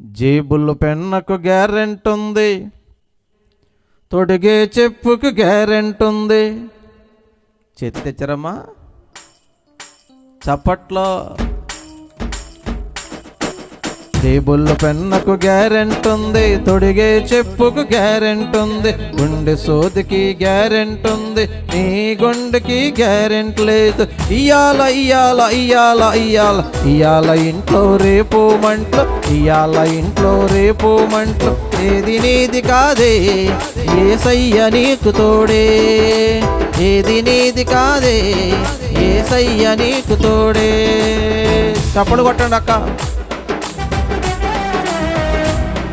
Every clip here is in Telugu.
జేబులు పెన్నకు గ్యారెంట్ ఉంది. తొడిగే చెప్పుకు గ్యారెంట్ ఉంది. చేతి తెచ్చరమ్మా. చప్పట్లో టేబుల్ పెన్నకు గ్యారెంట్ ఉంది. తొడిగే చెప్పుకు గ్యారెంట్ ఉంది. గుండె సోదికి గ్యారెంట్ ఉంది. నీ గుండెకి గ్యారెంట్ లేదు. ఇయాల ఇయాల ఇయాల ఇయాల ఇయాల ఇంట్లో రేపు మంట్లో. ఇయాల ఇంట్లో రేపు మంట్లో. ఏది నీది కాదే ఏసయ్య నీకు తోడే? ఏది నీది కాదే ఏసయ్య నీకు తోడే? చప్పడు కొట్టండి అక్క.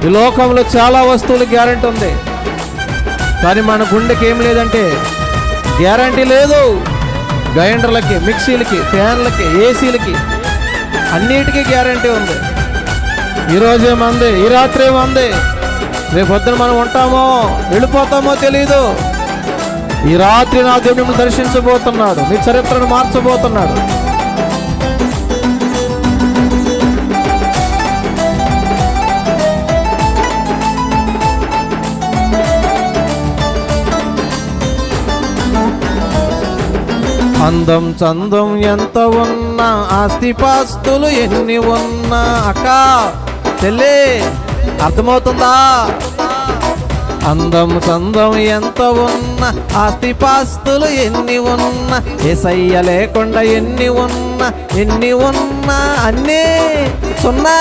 ఈ లోకంలో చాలా వస్తువులు గ్యారంటీ ఉంది. కానీ మన గుండెకి ఏం లేదంటే గ్యారంటీ లేదు. గ్రైండర్లకి మిక్సీలకి ఫ్యాన్లకి ఏసీలకి అన్నిటికీ గ్యారంటీ ఉంది. ఈరోజు ఏమంది? ఈ రాత్రి ఏమంది? రేపు పొద్దున మనం ఉంటామో వెళ్ళిపోతామో తెలీదు. ఈ రాత్రి నా దేవుడు దర్శించబోతున్నాడు. మీ చరిత్రను మార్చబోతున్నాడు. అందం చందం ఎంత ఉన్నా ఆస్తిపాస్తులు ఎన్ని ఉన్నా అక్క చెల్లి అర్థమవుతుందా? అందం చందం ఎంత ఉన్న ఆస్తిపాస్తులు ఎన్ని ఉన్న ఏసయ్య లేకుండా ఎన్ని ఉన్న ఎన్ని ఉన్నా అన్నీ సున్నా.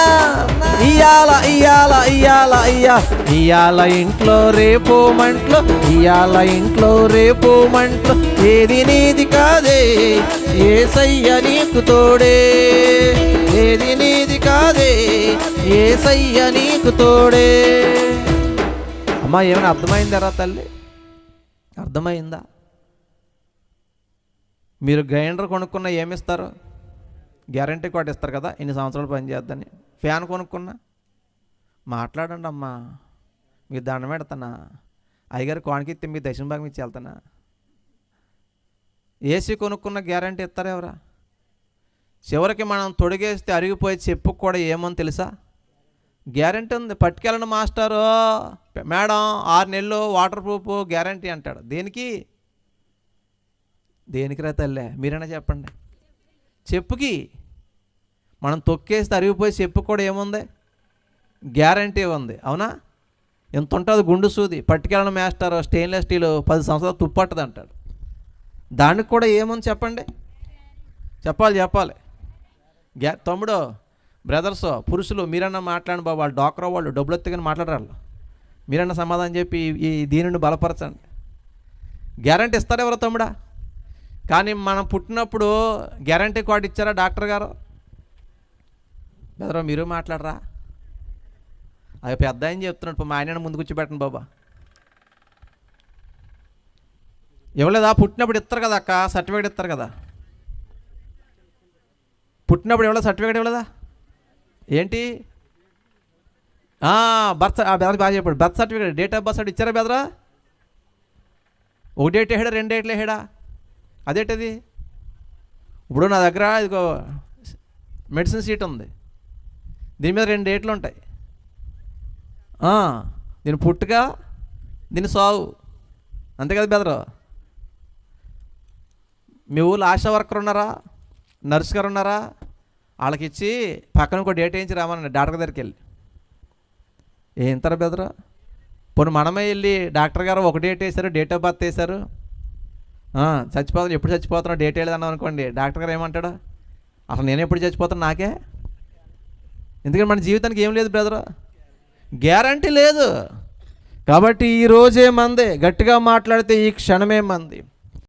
ఇయాల ఇయాల ఇయాల అయ్యా ఇయాల ఇంట్లో రేపు మంట్లు ఇయాల ఇంట్లో రేపు మంట్లు ఏది నీది కాదే ఏసయ్య నీకు తోడే. ఏది నీది కాదే ఏసయ్య నీకు తోడే. అమ్మ ఏమైనా అర్థమైందరా తల్లి? అర్థమైందా? మీరు గ్రైండర్ కొనుక్కున్న ఏమిస్తారు గ్యారంటీ కార్డు ఇస్తారు కదా ఇన్ని సంవత్సరాలు పనిచేద్దని ఫ్యాన్ కొనుక్కున్నా? మాట్లాడండి అమ్మా. మీకు దండం పెడతానా? అయ్యగారు కోణకి మీకు దక్షిణ భాగం ఇచ్చి వెళ్తానా? ఏసీ కొనుక్కున్న గ్యారంటీ ఇస్తారా ఎవరా? చివరికి మనం తొడిగేస్తే అరిగిపోయి చెప్పుకు కూడా ఏమని తెలుసా? గ్యారంటీ ఉంది. పట్టుకెళ్ళండి మాస్టరు. మేడం ఆరు నెలలు వాటర్ ప్రూఫ్ గ్యారంటీ అంటాడు. దేనికి? దేనికిరా తల్లే? మీరైనా చెప్పండి. చెప్పుకి మనం తొక్కేస్తే అరిగిపోయి చెప్పు కూడా ఏముంది? గ్యారంటీ ఉంది. అవునా? ఎంత ఉంటుంది గుండు సూది? పట్టుకెళ్ళిన మాస్టర్. స్టెయిన్లెస్ స్టీల్ పది సంవత్సరాలు తుప్పట్టదు అంటాడు. దానికి కూడా ఏముంది చెప్పండి? చెప్పాలి చెప్పాలి. గ్యా తమ్ముడు బ్రదర్స్ పురుషులు మీరన్నా మాట్లాడండి బాబు. వాళ్ళు డాక్టర్ వాళ్ళు డబ్బులు ఎత్తుకొని మాట్లాడరాళ్ళు. మీరన్నా సమాధానం చెప్పి ఈ- దీనిని బలపరచండి. గ్యారంటీ ఇస్తారు ఎవరో తమ్ముడా? కానీ మనం పుట్టినప్పుడు గ్యారంటీ కార్డు ఇచ్చారా డాక్టర్ గారు? బెదరా మీరు మాట్లాడరా? అది పెద్ద ఆయన చెప్తున్నాడు. మా ఆయన ముందు కూర్చోబెట్టండి బాబా. ఇవ్వలేదా పుట్టినప్పుడు ఇస్తారు కదా అక్క సర్టిఫికేట్ ఇస్తారు కదా. పుట్టినప్పుడు ఇవ్వలేదు సర్టిఫికేట్ ఇవ్వలేదా? ఏంటి? బర్త్ బెదర్ బాగా చెప్పాడు. Birth certificate date of birth certificate ఇచ్చారా బెదరా ఒక డేట్ వేయడా రెండు డేట్లు వేయడా అదేంటది? ఇప్పుడు నా దగ్గర ఇదిగో మెడిసిన్ సీట్ ఉంది. దీని మీద రెండు డేట్లు ఉంటాయి. దీని పుట్టుక దీని సావు. అంతే కదా బెదరు మీ ఊళ్ళో ఆశా వర్కర్ ఉన్నారా? నర్స్ గారు ఉన్నారా? వాళ్ళకి ఇచ్చి పక్కన ఇంకో డేట్ వేయించి రామని డాక్టర్ దగ్గరికి వెళ్ళి. ఏంటారా బెదరు? పోనీ మనమే వెళ్ళి డాక్టర్ గారు ఒక డేట్ వేశారు డేట్ ఆఫ్ బర్త్ వేశారు. ఆ, చచ్చిపోతాను ఎప్పుడు చచ్చిపోతున్నావు డేట్ వేయలేదన్నాం అనుకోండి డాక్టర్ గారు ఏమంటాడు? అసలు నేను ఎప్పుడు చచ్చిపోతాను నాకే? ఎందుకంటే మన జీవితానికి ఏం లేదు బ్రదర్? గ్యారంటీ లేదు. కాబట్టి ఈ రోజే మంది గట్టిగా మాట్లాడితే ఈ క్షణమే మంది.